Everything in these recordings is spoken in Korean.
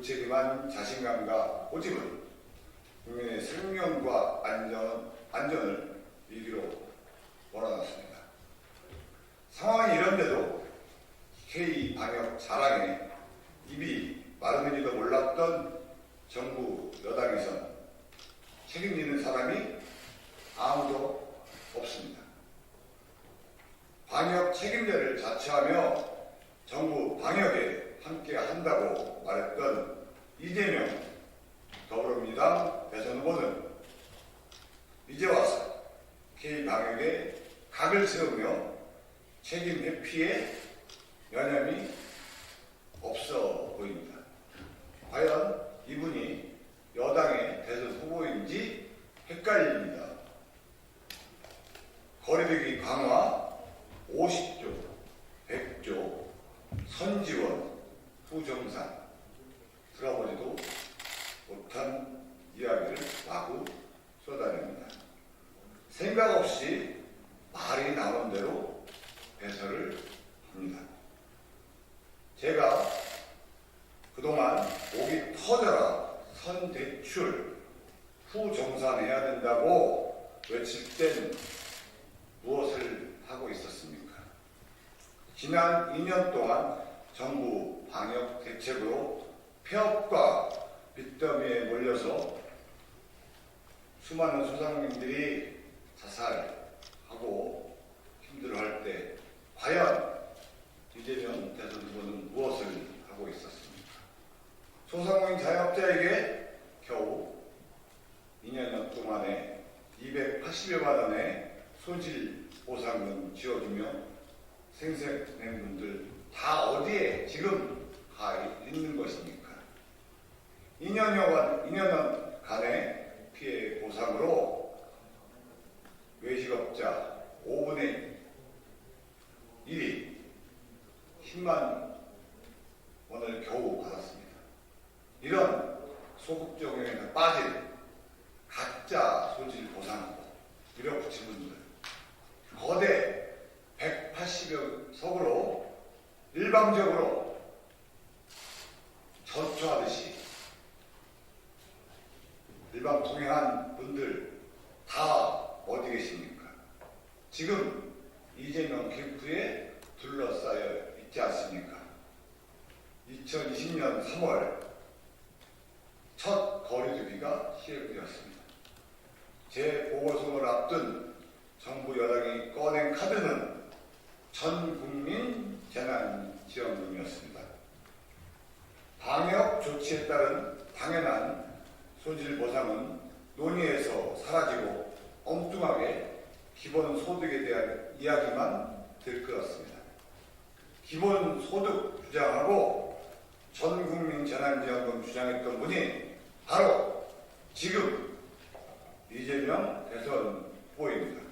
무책임한 자신감과 고집은 국민의 생명과 안전, 안전을 위기로 몰아놨습니다. 상황이 이런데도 K 방역 자랑에 입이 마르는지도 몰랐던 정부 여당에선 책임지는 사람이 아무도 없습니다. 방역 책임자를 자처하며 정부 방역에 함께 한다고 말했던 이재명 더불어민주당 대선 후보는 이제 와서 K 방역에 각을 세우며 책임 회피에 여념이 없어 보입니다. 과연 이분이 여당의 대선 후보인지 헷갈립니다. 거리두기 강화 50조, 100조, 선지원, 후정산 들어보지도 못한 이야기를 마구 쏟아냅니다. 생각 없이 말이 나온 대로 배설을 합니다. 제가 그동안 목이 터져라 선대출 후정산해야 된다고 외칠 땐 무엇을 하고 있었습니까? 지난 2년 동안 정부 방역 대책으로 폐업과 빚더미에 몰려서 수많은 소상공인들이 자살하고 힘들어할 때 과연 이재명 대선 후보는 무엇을 하고 있었습니까? 소상공인 자영업자에게 겨우 2년 동안에 280여만 원의 소질 보상금 지어주며 생생낸분들 다 어디에 지금 가 있는 것입니까? 2년여간, 2년 간의 피해 보상으로 외식업자 5분의 1이 10만 원을 겨우 받았습니다. 이런 소급 적용에서 빠진 가짜 소질 보상 밀어붙인 분들 거대 180여 석으로 일방적으로 전투하듯이 일방 통행한 분들 다 어디 계십니까? 지금 이재명 캠프에 둘러싸여 있지 않습니까? 2020년 3월 첫 거리두기가 시행되었습니다. 재보궐선거를 앞둔 정부 여당이 꺼낸 카드는 전 국민 재난 지원금이었습니다. 방역 조치에 따른 당연한 소질 보상은 논의에서 사라지고 엉뚱하게 기본 소득에 대한 이야기만 들끓었습니다. 기본 소득 주장하고 전 국민 재난지원금 주장했던 분이 바로 지금 이재명 대선 후보입니다.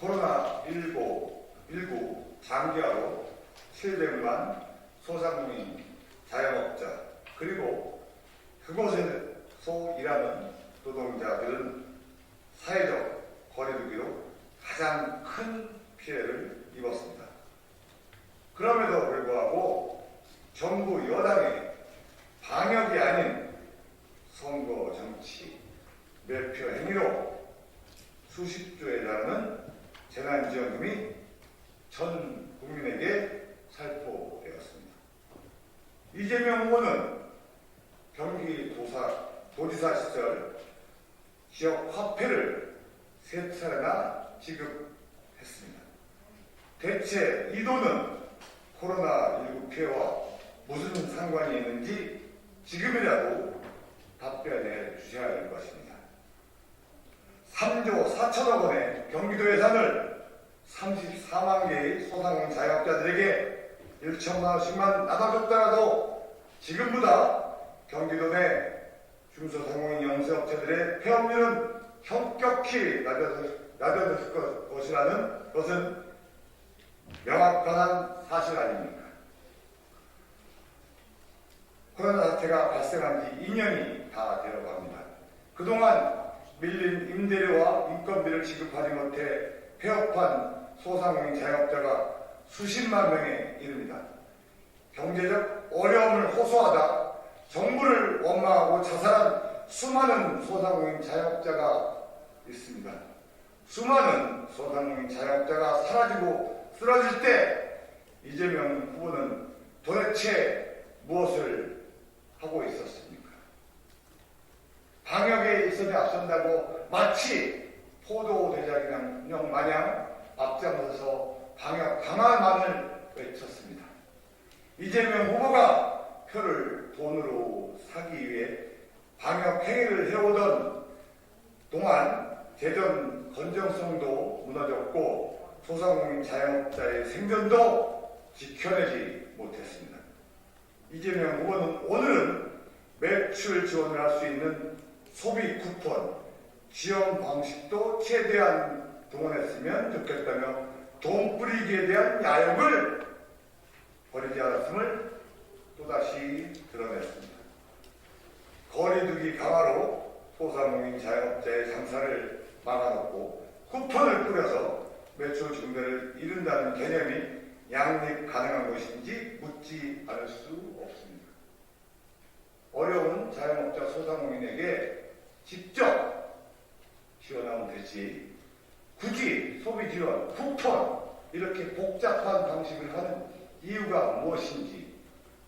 코로나19 19 장기화로 700만 소상공인 자영업자 그리고 그곳에서 일하는 노동자들은 사회적 거리두기로 가장 큰 피해를 입었습니다. 그럼에도 불구하고 정부 여당의 방역이 아닌 선거 정치 매표 행위로 수십조에 달하는 재난지원금이 전 국민에게 살포되었습니다. 이재명 후보는 경기도사, 도지사 시절 지역 화폐를 세 차례나 지급 했습니다. 대체 이 돈은 코로나19 피해와 무슨 상관이 있는지 지금이라도 답변해 주셔야 할 것입니다. 3조 4천억 원의 경기도 예산을 34만 개의 소상공인 자영업자들에게 1천만 원씩만 나눠줬더라도 지금보다 경기도 내 중소상공인 영세업체들의 폐업률은 현격히 낮아졌- 낮아졌을 것- 것이라는 것은 명확한 사실 아닙니까? 코로나 사태가 발생한 지 2년이 다 되어 갑니다. 그동안 밀린 임대료와 인건비를 지급하지 못해 폐업한 소상공인 자영업자가 수십만 명에 이릅니다. 경제적 어려움을 호소하다 정부를 원망하고 자살한 수많은 소상공인 자영업자가 있습니다. 수많은 소상공인 자영업자가 사라지고 쓰러질 때 이재명 후보는 도대체 무엇을 하고 있었습니까? 방역에 있어서 앞선다고 마치 포도 대장경 마냥 앞장서서 방역 강화만을 외쳤습니다. 이재명 후보가 표를 돈으로 사기 위해 방역 행위를 해오던 동안 재정 건전성도 무너졌고 소상공인 자영업자의 생존도 지켜내지 못했습니다. 이재명 후보는 오늘은 매출 지원을 할 수 있는 소비 쿠폰 지원 방식도 최대한 동원했으면 좋겠다며 돈 뿌리기에 대한 야욕을 버리지 않았음을 또다시 드러냈습니다. 거리두기 강화로 소상공인 자영업자의 장사를 막아놓고 쿠폰을 뿌려서 매출 증대를 이룬다는 개념이 양립 가능한 것인지 묻지 않을 수 없습니다. 어려운 자영업자 소상공인에게 직접 지원하면 되지 굳이 소비 지원, 쿠폰 이렇게 복잡한 방식을 하는 이유가 무엇인지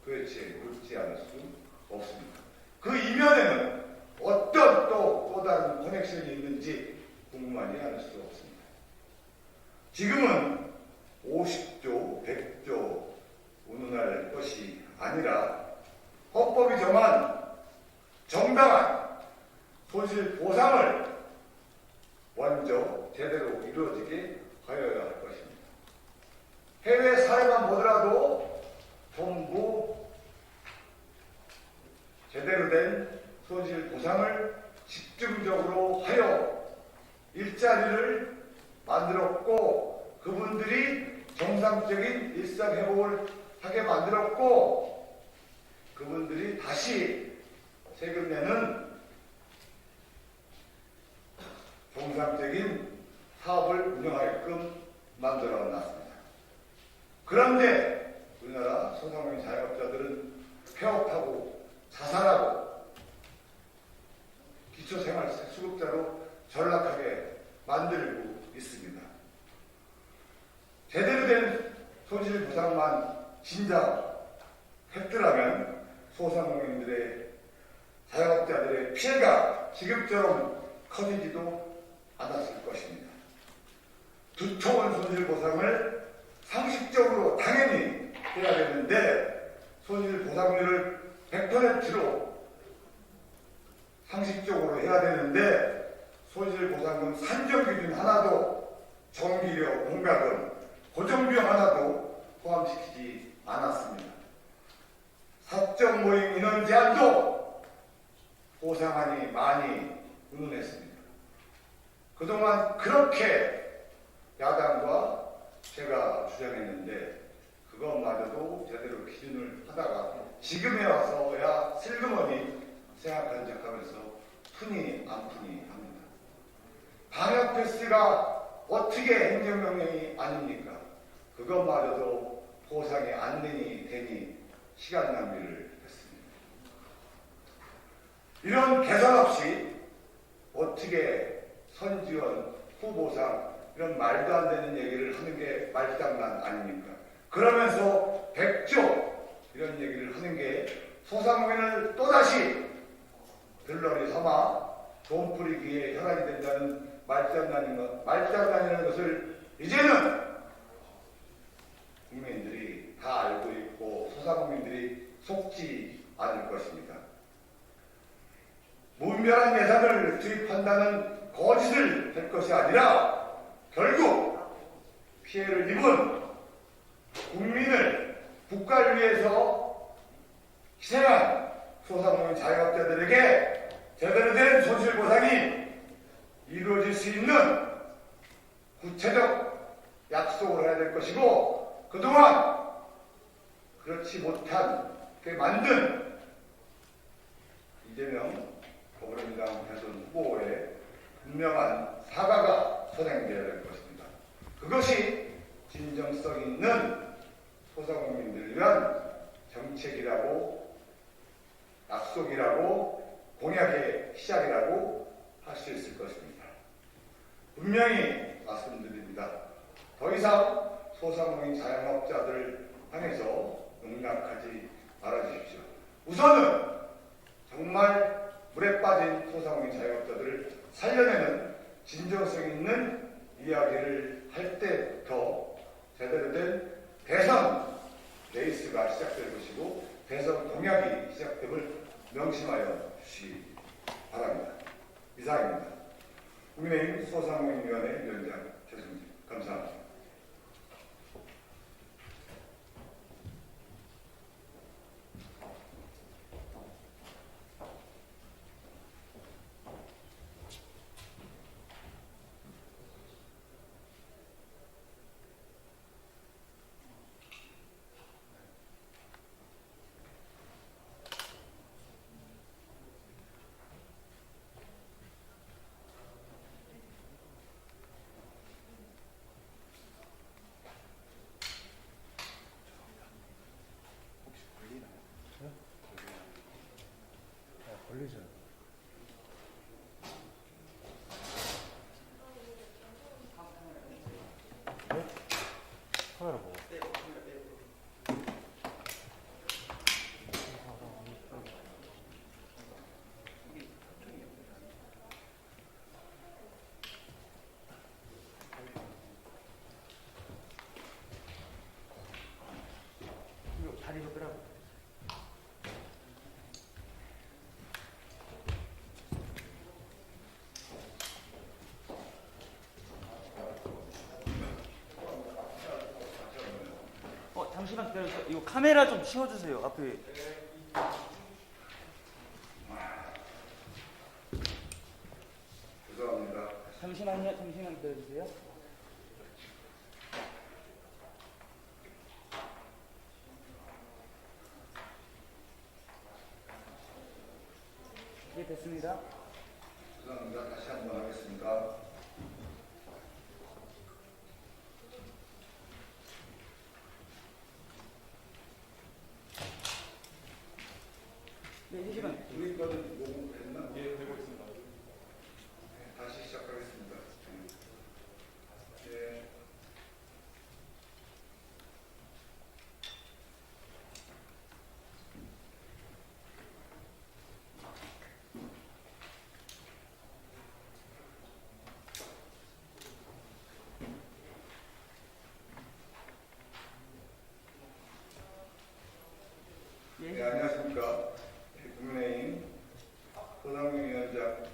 도대체 묻지 않을 수 없습니다. 그 이면에는 어떤 또, 또 다른 커넥션이 있는지 궁금하지 않을 수 없습니다. 지금은 50조, 100조 운운할 것이 아니라 헌법이 정한 정당한 손실 보상을 먼저 제대로 이루어지게 하여야 할 것입니다. 해외 사례만 보더라도 전부 제대로 된 손실 보상을 집중적으로 하여 일자리를 만들었고 그분들이 정상적인 일상 회복을 하게 만들었고 그분들이 다시 세금 내는 정상적인 사업을 운영하게끔 만들어 놨습니다. 그런데 우리나라 소상공인 자영업자들은 폐업하고 자살하고 기초생활 수급자로 전락하게 만들고 있습니다. 제대로 된 손실 보상만 진작 했더라면 소상공인들의 자영업자들의 피해가 지금처럼 커지지도 않았을 것입니다. 두터운 손실 보상을 상식적으로 당연히 해야 되는데 손실 보상률을 100%로 상식적으로 해야 되는데 손실보상금 산정 기준 하나도 전기료, 공과금, 고정비용 하나도 포함시키지 않았습니다. 사적 모임 인원 제한도 보상안이 많이 운운했습니다. 그동안 그렇게 야당과 제가 주장했는데 그것마저도 제대로 기준을 하다가 지금에 와서야 슬그머니 생각한 척하면서 푼이 안 푼이 합니다. 방역 패스가 어떻게 행정명령이 아닙니까? 그것마저도 보상이 안 되니 되니 시간 낭비를 했습니다. 이런 개선 없이 어떻게 선지원, 후보상 이런 말도 안 되는 얘기를 하는 게 말장난 아닙니까? 그러면서 백조 이런 얘기를 하는 게 소상공인을 또다시 들러리 삼아 돈 뿌리기에 혈안이 된다는 말장난인 것, 말장난이라는 것을 이제는 국민들이 다 알고 있고 소상공인들이 속지 않을 것입니다. 무분별한 예산을 투입한다는 거짓을 할 것이 아니라 결국 피해를 입은 국민을 국가를 위해서 희생한 소상공인 자영업자들에게 제대로 된 손실보상이 이루어질 수 있는 구체적 약속을 해야 될 것이고 그동안 그렇지 못하게 만든 이재명 더불어민주당 대선 후보의 분명한 사과가 선행되어야 될 것입니다. 그것이 진정성 있는 소상공인들을 위한 정책이라고 약속이라고 공약의 시작이라고 할 수 있을 것입니다. 분명히 말씀드립니다. 더 이상 소상공인 자영업자들을 향해서 농락하지 말아주십시오. 우선은 정말 물에 빠진 소상공인 자영업자들을 살려내는 진정성 있는 이야기를 할 때부터 제대로 된 대선 레이스가 시작될 것이고 대선 공약이 시작됨을 명심하여 주시기 바랍니다. 이상입니다. 국민의힘 소상공인위원회 위원장 최승진 감사합니다. 잠시만 기다려주세요. 이거 카메라 좀 치워주세요. 앞에 죄송합니다. 잠시만요. 잠시만 기다려주세요. 네 됐습니다. 다시 한번 하겠습니다. 네 1시간. 우리 거는 녹음됐나? 예, 되고 있습니다. 다시 시작하겠습니다. 예. 예. 네, 안녕하십니까. 네, 국민의힘 소상공인위원장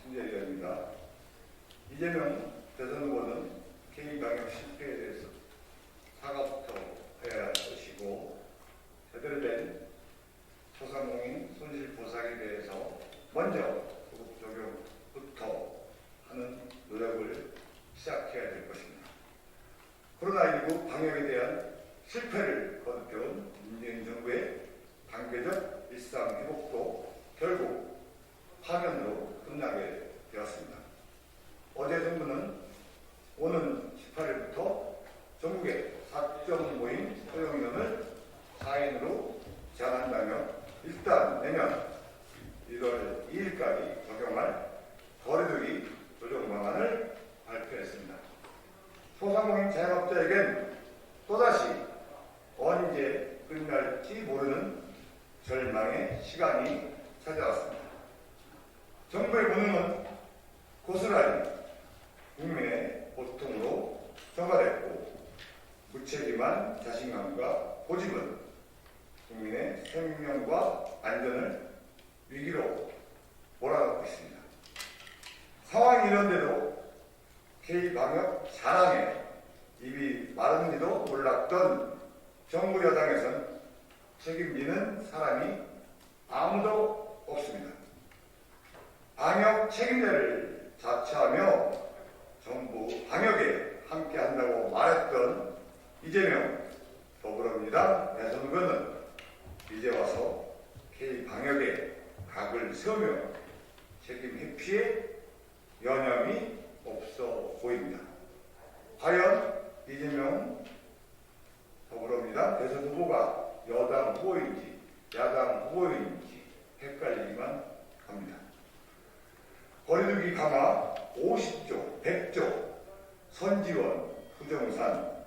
신재 위원입니다. 이재명 대선 후보는 K방역 실패에 대해서 사과부터 해야 할 것이고 제대로 된 소상공인 손실 보상에 대해서 먼저 소급 적용부터 하는 노력을 시작해야 될 것입니다. 코로나19 방역에 대한 실패를 거듭해온 문재인 정부의 단계적 일상 회복도 결국 파면으로 끝나게 되었습니다. 어제 정부는 오는 18일부터 전국의 사적 모임 허용 인원을 4인으로 제한한다며 일단 내년 1월 2일까지 적용할 거리두기 조정 방안을 발표했습니다. 소상공인 자영업자에겐 또다시 언제 끝날지 모르는 절망의 시간이 찾아왔습니다. 정부의 본능은 고스란히 국민의 고통으로 전가됐고 무책임한 자신감과 고집은 국민의 생명과 안전을 위기로 몰아넣고 있습니다. 상황이 이런데도 K방역 자랑에 입이 마른지도 몰랐던 정부 여당에선 책임지는 사람이 아무도 없습니다. 방역 책임자를 자처하며 정부 방역에 함께한다고 말했던 이재명 더불어민주당 대선 후보는 이제 와서 K 방역에 각을 세우며 책임 회피에 여념이 없어 보입니다. 과연 이재명 더불어민주당 대선 후보가 여당 후보인지 야당 후보인지 헷갈리기만 합니다. 거리두기 강화 50조, 100조, 선지원, 부정산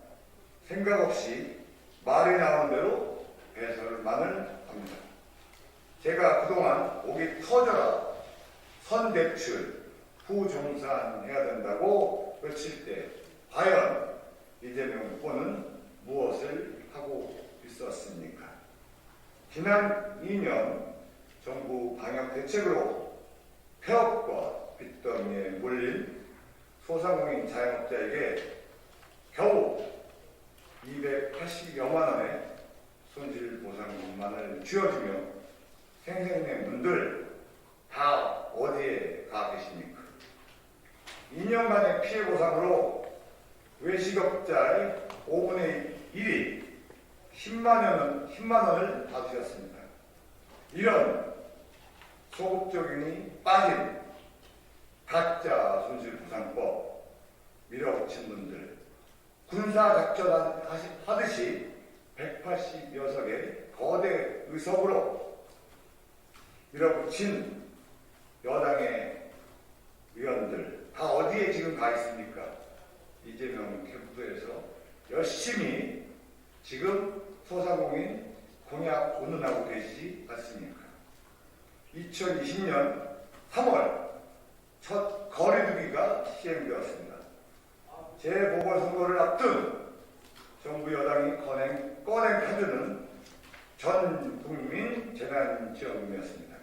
생각 없이 말이 나온 대로 배설만을 합니다. 제가 그동안 목이 터져라 선대출, 부정산 해야 된다고 외칠 때 과연 이재명 후보는 무엇을 하고 있었습니까? 지난 2년 정부 방역 대책으로 폐업과 빚더미에 몰린 소상공인 자영업자에게 겨우 280여만 원의 손실 보상금만을 쥐어주며 생생내 분들 다 어디에 가 계십니까? 2년간의 피해 보상으로 외식업자의 5분의 1이 10만 원은 10만 원을 받으셨습니다. 이런 소극적인이 빠진 가짜 손실보상법 밀어붙인 분들 군사작전 하듯이 180여 석의 거대 의석으로 밀어붙인 여당의 의원들 다 어디에 지금 가 있습니까? 이재명 캠프에서 열심히 지금 소상공인 공약 운운하고 계시지 않습니까? 2020년 3월 첫 거리두기가 시행되었습니다. 재보궐선거를 앞둔 정부 여당이 꺼낸, 꺼낸 카드는 전 국민 재난지원금이었습니다.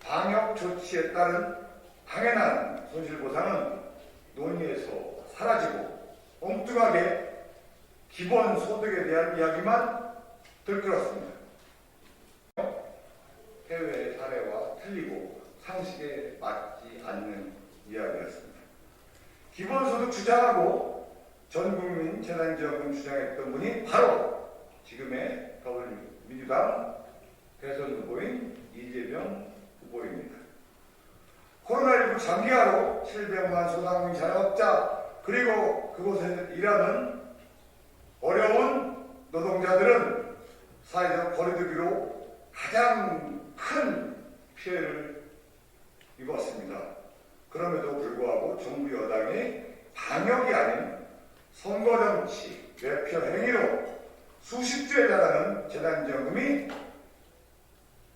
방역 조치에 따른 당연한 손실보상은 논의에서 사라지고 엉뚱하게 기본소득에 대한 이야기만 들끓었습니다. 해외 사례와 틀리고 상식에 맞지 않는 이야기였습니다. 기본소득 주장하고 전국민 재난지원금 주장했던 분이 바로 지금의 더불어민주당 대선 후보인 이재명 후보입니다. 코로나19 장기화로 700만 소상공인 자영업자 그리고 그곳에 일하는 어려운 노동자들은 사회적 거리두기로 가장 큰 피해를 입었습니다. 그럼에도 불구하고 정부 여당이 방역이 아닌 선거 정치, 외표 행위로 수십 조에 달하는 재난지원금이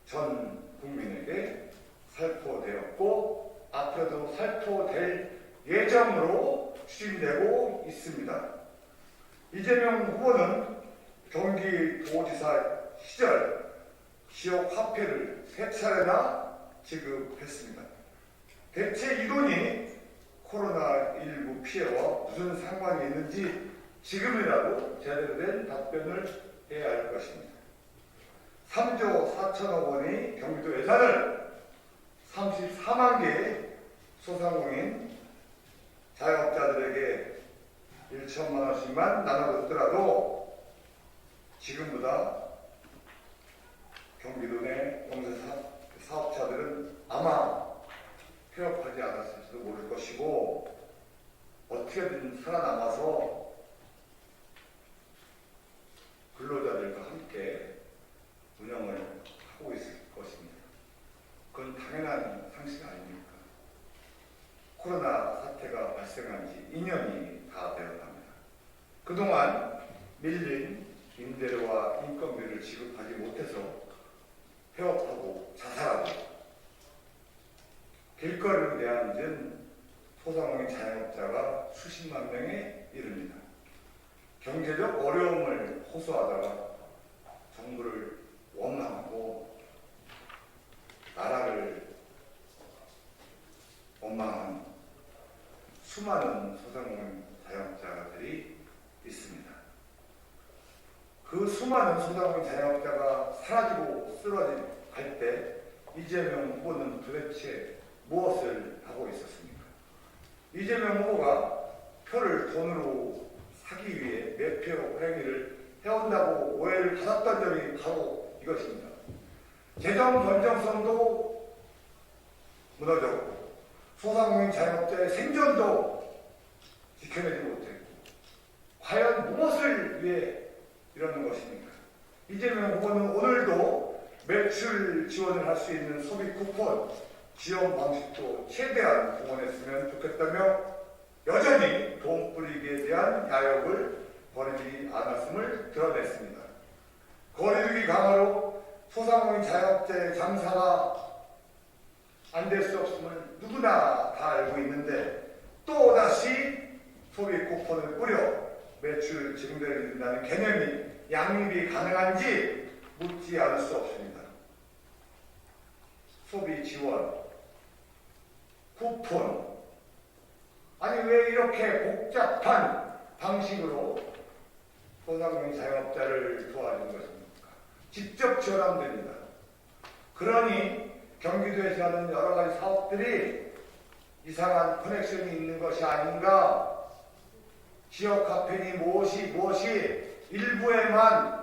전 국민에게 살포되었고 앞으로도 살포될 예정으로 추진되고 있습니다. 이재명 후보는 경기도지사 시절 지역 화폐를 세 차례나 지급했습니다. 대체 이 돈이 코로나19 피해와 무슨 상관이 있는지 지금이라도 제대로 된 답변을 해야 할 것입니다. 3조 4천억 원의 경기도 예산을 34만 개의 소상공인 자영업자들에게 1천만 원씩만 나눠줬더라도 지금보다 경기도 내 공사 사업자들은 아마 폐업하지 않았을지도 모를 것이고 어떻게든 살아남아서 근로자들과 함께 운영을 하고 있을 것입니다. 그건 당연한 상식 아닙니까? 코로나 사태가 발생한 지 2년이 다 되었답니다. 그동안 밀린 임대료와 인건비를 지급하지 못해서 폐업하고 자살하고 길거리로 내앉은 소상공인 자영업자가 수십만 명에 이릅니다. 경제적 어려움을 호소하다가 정부를 원망하고 나라를 원망한 수많은 소상공인 자영업자들이 있습니다. 그 수많은 소상공인 자영업자가 사라지고 쓰러질 때 이재명 후보는 도대체 무엇을 하고 있었습니까? 이재명 후보가 표를 돈으로 사기 위해 매표 행위를 해온다고 오해를 받았던 점이 바로 이것입니다. 재정 건정성도 무너졌고 소상공인 자영업자의 생존도 지켜내지 못했고 과연 무엇을 위해 이러는 것입니까? 이재명 후보는 오늘도 매출 지원을 할 수 있는 소비 쿠폰 지원 방식도 최대한 동원했으면 좋겠다며 여전히 돈 뿌리기에 대한 야욕을 버리지 않았음을 드러냈습니다. 거리두기 강화로 소상공인 자영업자의 장사가 안 될 수 없음을 누구나 다 알고 있는데 또다시 소비 쿠폰을 뿌려 매출 증대를 이룬다는 개념이 양립이 가능한지 묻지 않을 수 없습니다. 소비 지원, 쿠폰, 아니 왜 이렇게 복잡한 방식으로 소상공인 자영업자를 도와주는 것입니까? 직접 지원하면 됩니다. 그러니 경기도에서 하는 여러 가지 사업들이 이상한 커넥션이 있는 것이 아닌가 지역 카페니 무엇이 무엇이 일부에만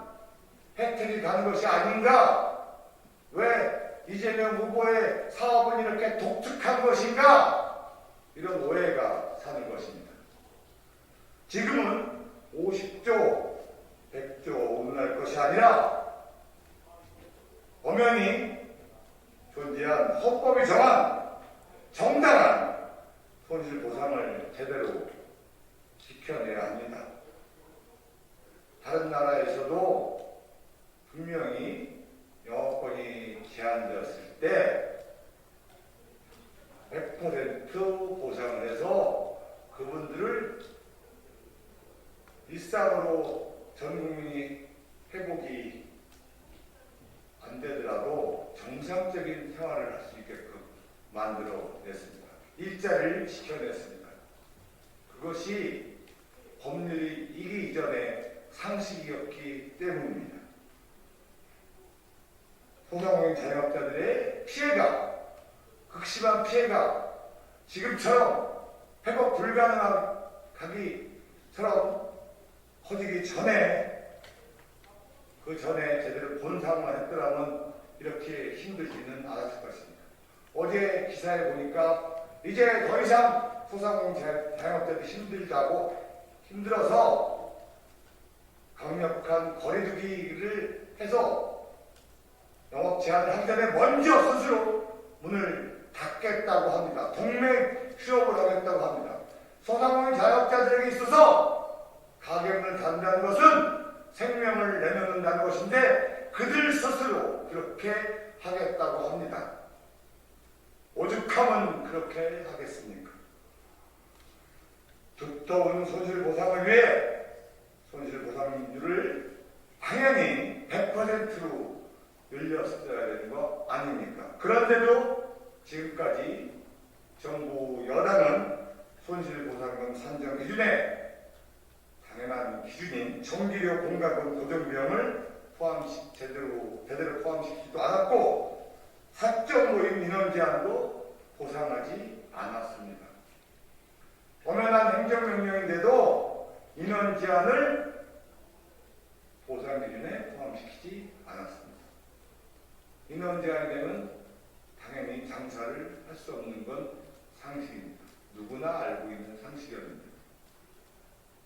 혜택이 가는 것이 아닌가 왜 이재명 후보의 사업은 이렇게 독특한 것인가 이런 오해가 사는 것입니다. 지금은 50조, 100조 오늘날 것이 아니라 엄연히 존재한 헌법이 정한 정당한 손실 보상을 제대로 지켜내야 합니다. 다른 나라에서도 분명히 영업권이 제한되었을 때 100% 보상을 해서 그분들을 일상으로 전 국민이 회복이 안 되더라도 정상적인 생활을 할 수 있게끔 만들어냈습니다. 일자리를 지켜냈습니다. 그것이 법률이 이기 이전에 상식이었기 때문입니다. 소상공인 자영업자들의 피해가 극심한 피해가 지금처럼 회복 불가능하기처럼 커지기 전에 그 전에 제대로 본상만 했더라면 이렇게 힘들지는 않았을 것입니다. 어제 기사에 보니까 이제 더 이상 소상공인 자- 자영업자들이 힘들다고 힘들어서 강력한 거리두기를 해서 영업 제한을 하기 전에 먼저 스스로 문을 닫겠다고 합니다. 동맹 휴업을 하겠다고 합니다. 소상공인 자영업자들에게 있어서 가게문을 닫는다는 것은 생명을 내놓는다는 것인데 그들 스스로 그렇게 하겠다고 합니다. 오죽하면 그렇게 하겠습니까? 두터운 손실보상을 위해 손실보상률을 당연히 100%로 늘렸어야 되는 거 아닙니까? 그런데도 지금까지 정부 여당은 손실보상금 산정 기준에 당연한 기준인 전기료 공과금 고정비용을 포함시 제대로 제대로 포함시키지도 않았고 사적 모임 인원 제한도 보상하지 않았습니다. 엄연한 행정명령인데도 인원 제한을 보상 기준에 포함시키지 않았습니다. 인감대안이 되면 당연히 장사를 할 수 없는 건 상식입니다. 누구나 알고 있는 상식이었는데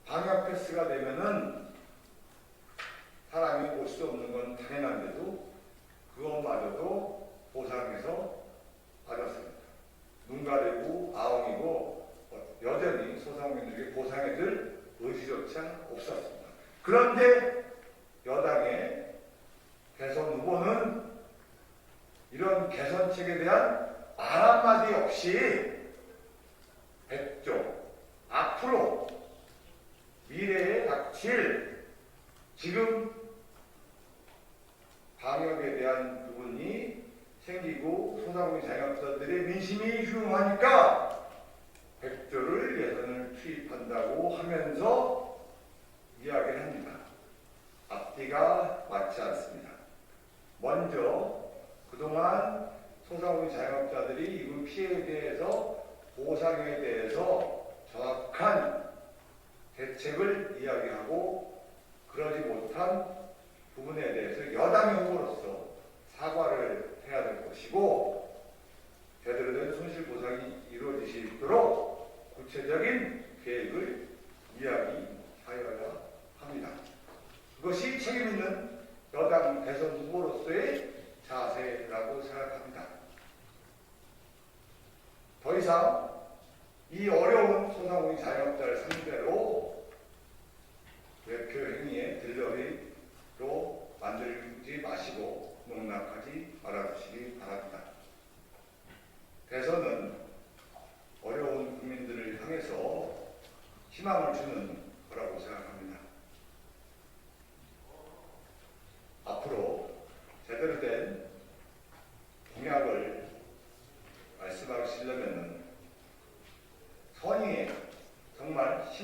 방역 패스가 되면은 사람이 볼수 없는 건 당연한데도 그것마저도 보상해서 받았습니다. 눈 가리고 아웅이고 여전히 소상공인들에게 보상해줄 의지조차 없었습니다. 그런데 여당의 대선 후보는 개선책에 대한 말 한마디 없이 백조 앞으로 미래에 닥칠 지금 방역에 대한 부분이 생기고 소상공인 자영업자들의 민심이 흉하니까 백조를 예산을 투입한다고 하면서 이야기를 합니다. 앞뒤가 맞지 않습니다. 먼저 그동안 소상공인 자영업자들이 입은 피해에 대해서 보상에 대해서 정확한 대책을 이야기하고 그러지 못한 부분에 대해서 여당의 후보로서 사과를 해야 될 것이고 제대로 된 손실 보상이 이루어질 수 있도록 구체적인 계획을 이야기하여야 합니다. 그것이 책임 있는 여당 대선 후보로서의 자세라고 생각합니다. 더 이상 이 어려운 소상공인 자영업자를 상대로 외표 행위에 들러리로 만들지 마시고 농락하지 말아주시기 바랍니다. 대선은 어려운 국민들을 향해서 희망을 주는 거라고 생각합니다. 앞으로 제대로 된 공약을 말씀하시려면 선의에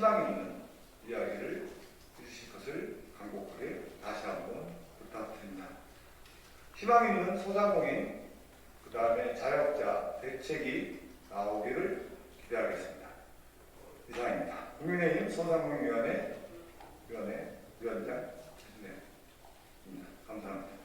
정말 희망 있는 이야기를 해주실 것을 간곡하게 다시 한번 부탁드립니다. 희망 있는 소상공인, 그 다음에 자영업자 대책이 나오기를 기대하겠습니다. 이상입니다. 국민의힘 소상공인위원회 위원회 위원장 최준혜입니다. 감사합니다.